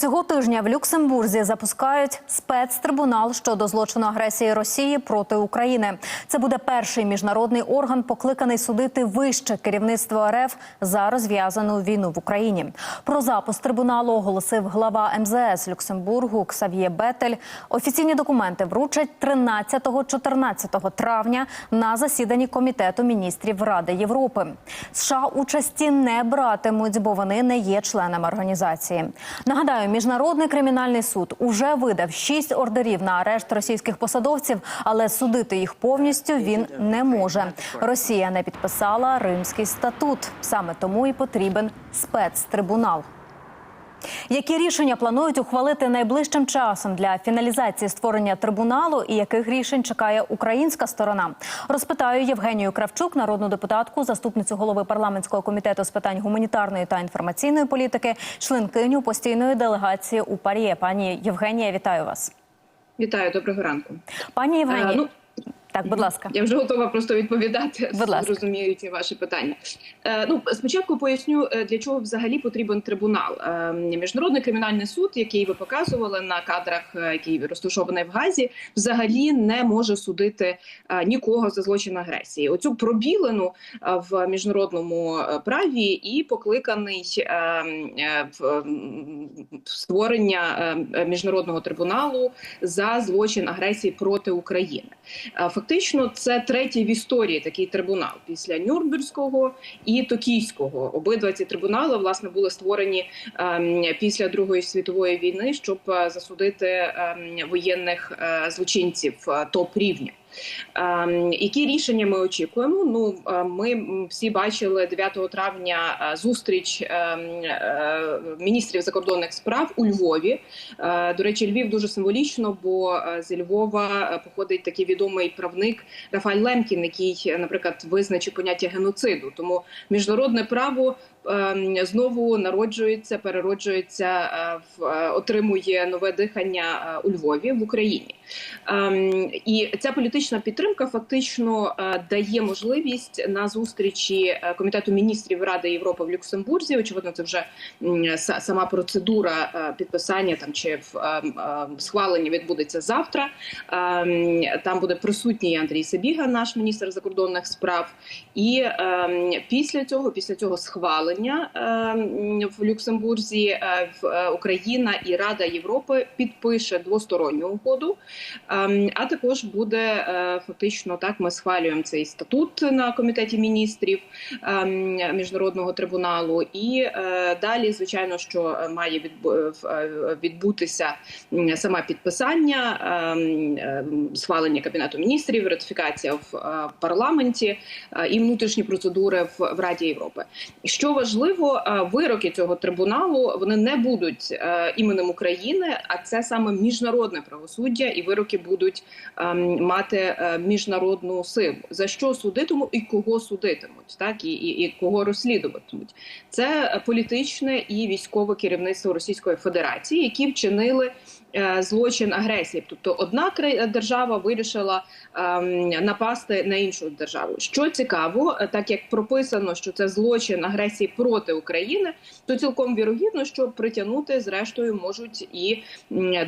Цього тижня в Люксембурзі запускають спецтрибунал щодо злочину агресії Росії проти України. Це буде перший міжнародний орган, покликаний судити вище керівництво РФ за розв'язану війну в Україні. Про запуск трибуналу оголосив глава МЗС Люксембургу Ксав'є Бетель. Офіційні документи вручать 13-14 травня на засіданні комітету міністрів Ради Європи. США участі не братимуть, бо вони не є членами організації. Нагадаю. Міжнародний кримінальний суд уже видав шість ордерів на арешт російських посадовців, але судити їх повністю він не може. Росія не підписала Римський статут. Саме тому і потрібен спецтрибунал. Які рішення планують ухвалити найближчим часом для фіналізації створення трибуналу, і яких рішень чекає українська сторона? Розпитаю Євгенію Кравчук, народну депутатку, заступницю голови парламентського комітету з питань гуманітарної та інформаційної політики, членкиню постійної делегації у ПАРЄ. Пані Євгенія, вітаю вас. Вітаю, доброго ранку, пані Євгенія. Так, будь ласка, я вже готова просто відповідати. Будь ласка. Зрозумію ці ваші питання. Е, ну спочатку поясню, для чого взагалі потрібен трибунал. Е, Міжнародний кримінальний суд, який ви показували на кадрах, е, який розташований в Газі, взагалі не може судити е, нікого за злочин агресії. Оцю пробілену е, в міжнародному е, праві і покликаний е, е, в е, створення е, міжнародного трибуналу за злочин агресії проти України. Фактично, це третій в історії такий трибунал після Нюрнберзького і Токійського. Обидва ці трибунали власне були створені ем, після Другої світової війни, щоб е, засудити ем, воєнних е, злочинців е, топ рівня. Ем, які рішення ми очікуємо? Ну ми всі бачили 9 травня зустріч ем, е, міністрів закордонних справ у Львові. Е, До речі, Львів дуже символічно, бо зі Львова походить такий відомий правник Рафаль Лемкін, який, наприклад, визначив поняття геноциду. Тому міжнародне право. Знову народжується, перероджується, отримує нове дихання у Львові в Україні, і ця політична підтримка фактично дає можливість на зустрічі комітету міністрів Ради Європи в Люксембурзі. Очевидно, це вже сама процедура підписання там чи схвалення відбудеться завтра. Там буде присутній Андрій Сабіга, наш міністр закордонних справ, і після цього, після цього схвалення в Люксембурзі в Україна і Рада Європи підпише двосторонню угоду. А також буде фактично так. Ми схвалюємо цей статут на комітеті міністрів міжнародного трибуналу. І далі, звичайно, що має відбутися саме підписання схвалення кабінету міністрів, ратифікація в парламенті і внутрішні процедури в Раді Європи. Що важливо, вироки цього трибуналу вони не будуть іменем України, а це саме міжнародне правосуддя, і вироки будуть мати міжнародну силу. За що судитимуть і кого судитимуть, так і, і, і кого розслідуватимуть. Це політичне і військове керівництво Російської Федерації, які вчинили. Злочин агресії, тобто одна держава вирішила ем, напасти на іншу державу. Що цікаво, так як прописано, що це злочин агресії проти України, то цілком вірогідно, що притягнути зрештою можуть і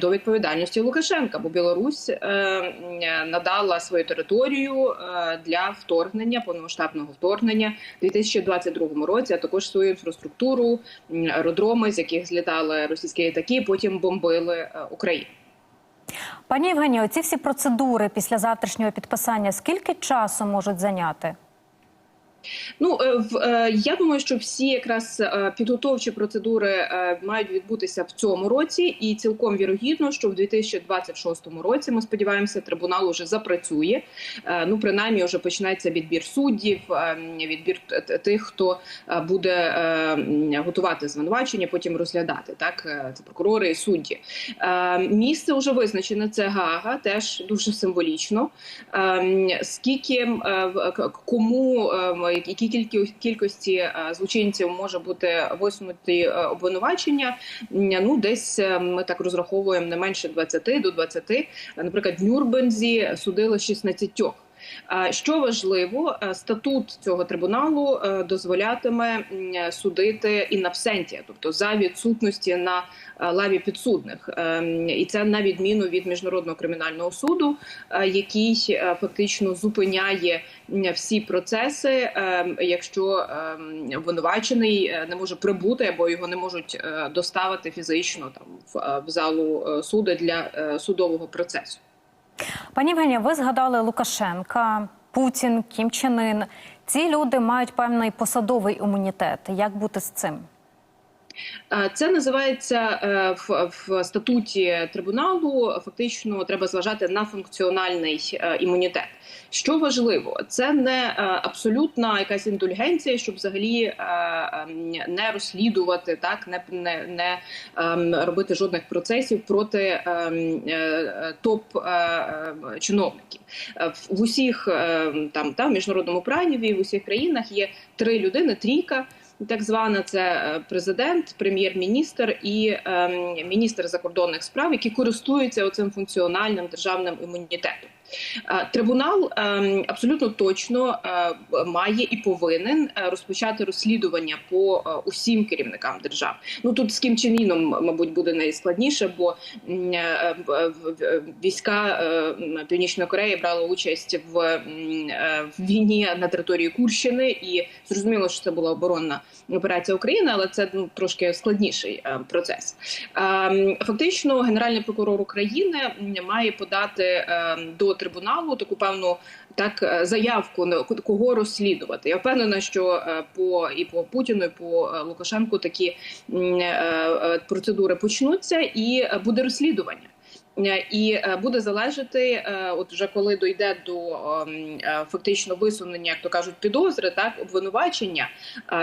до відповідальності Лукашенка, бо Білорусь е, надала свою територію е, для вторгнення повномасштабного вторгнення у 2022 році. А також свою інфраструктуру, аеродроми, з яких злітали російські літаки, потім бомбили. України. Пані Євгенія, оці всі процедури після завтрашнього підписання скільки часу можуть зайняти? Ну я думаю, що всі якраз підготовчі процедури мають відбутися в цьому році, і цілком вірогідно, що в 2026 році ми сподіваємося, трибунал уже запрацює. Ну принаймні, вже почнеться відбір суддів, відбір тих, хто буде готувати звинувачення, потім розглядати так. Це прокурори і судді. Місце вже визначене. Це Гага, теж дуже символічно. Скільки кому які кількості злочинців може бути висунуті обвинувачення. Ну десь ми так розраховуємо не менше 20 до 20. Наприклад, в Нюрнберзі судили 16 Е, Що важливо, е, статут цього трибуналу е, дозволятиме е, судити і навсенті, тобто за відсутності на е, лаві підсудних, і це на відміну від міжнародного кримінального суду, е, який е, фактично зупиняє всі процеси, якщо обвинувачений е, не може прибути або його не можуть е, доставити фізично там в, е, залу е, суду для е, судового процесу. Пані Євгенія, ви згадали Лукашенка, Путін, Кім Чен Ін. Ці люди мають певний посадовий імунітет. Як бути з цим? Це називається е, в, статуті трибуналу. Фактично треба зважати на функціональний е, імунітет. Що важливо, це не е, абсолютна якась індульгенція, щоб взагалі ем, не розслідувати, так не, не, не ем, робити жодних процесів проти ем, топ чиновників. В- усіх там та в міжнародному праві, в усіх країнах є три людини, трійка. Так звана це е, президент, прем'єр-міністр і ем, міністр закордонних справ, які користуються оцим функціональним державним імунітетом. Е, Трибунал ем, абсолютно точно е, має і повинен е, розпочати розслідування по усім керівникам держав. Ну тут з Кім Чен Іном, мабуть, буде найскладніше, бо війська Північної Кореї брали участь в, війні на території Курщини, і зрозуміло, що це була оборонна операція України, але це ну, трошки складніший процес. Ем, Фактично, генеральний прокурор України має подати ем, до трибуналу таку певну так е, заявку на ко- кого розслідувати. Я впевнена, що е, по і по Путіну, і по е, Лукашенку такі процедури почнуться, і буде розслідування. Е, І е, буде залежати, е, от вже коли дойде до ем, фактично висунення, як то кажуть, підозри, так обвинувачення,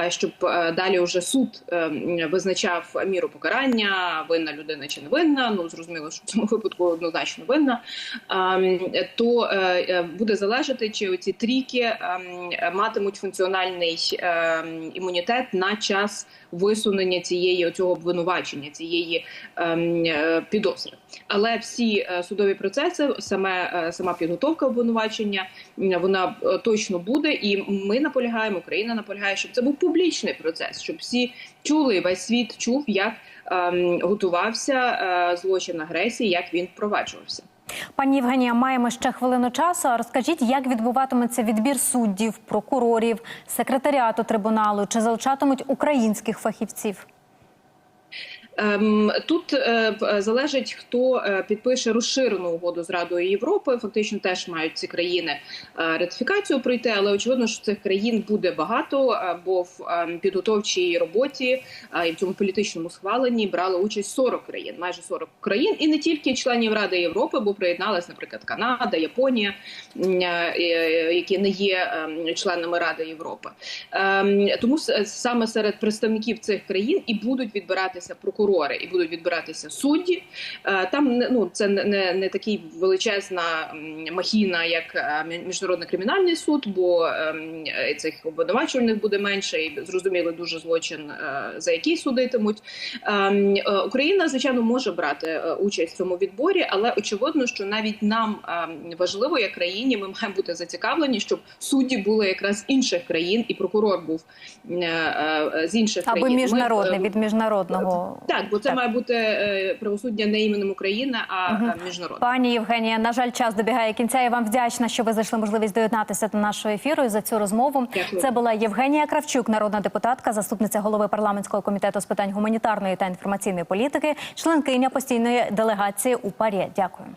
щоб далі вже суд ем, визначав міру покарання, винна людина чи не винна. Ну зрозуміло, що в цьому випадку однозначно винна. Ем, То буде залежати, чи оці трійки матимуть функціональний імунітет на час висунення цієї цього обвинувачення, цієї підозри. Але всі е, судові процеси, саме е, сама підготовка обвинувачення, вона е, точно буде. І ми наполягаємо, Україна наполягає, щоб це був публічний процес, щоб всі чули, весь світ чув, як ем, готувався злочин агресії, як він впроваджувався. Пані Євгенія, маємо ще хвилину часу. Розкажіть, як відбуватиметься відбір суддів, прокурорів, секретаріату трибуналу? Чи залучатимуть українських фахівців? Ем, Тут е, залежить, хто е, підпише розширену угоду з Радою Європи. Фактично теж мають ці країни е, ратифікацію пройти, але очевидно, що цих країн буде багато, е, бо в ем, підготовчій роботі е, і в цьому політичному схваленні брали участь 40 країн, майже 40 країн, і не тільки членів Ради Європи, бо приєдналась, наприклад, Канада, Японія, е, е, які не є ем, членами Ради Європи. Тому саме серед представників цих країн і будуть відбиратися прокурори, і будуть відбиратися судді. Е, Там ну це не, не, такий величезна махіна, як е, міжнародний кримінальний суд, бо ем, е, цих обвинувачувальних буде менше, і зрозуміло дуже злочин, за який судитимуть. Ем, Україна, звичайно, може брати участь в цьому відборі, але очевидно, що навіть нам ем, важливо, як країні, ми маємо бути зацікавлені, щоб судді були якраз інших країн, і прокурор був з інших Аби країн. Ми, міжнародний е, від міжнародного так, бо це Так. має бути е, правосуддя не іменем України, а угу. міжнародне. Пані Євгенія, на жаль, час добігає кінця. Я вам вдячна, що ви знайшли можливість доєднатися до нашого ефіру і за цю розмову. Дякую. Це була Євгенія Кравчук, народна депутатка, заступниця голови парламентського комітету з питань гуманітарної та інформаційної політики, членкиня постійної делегації у парі. Дякую.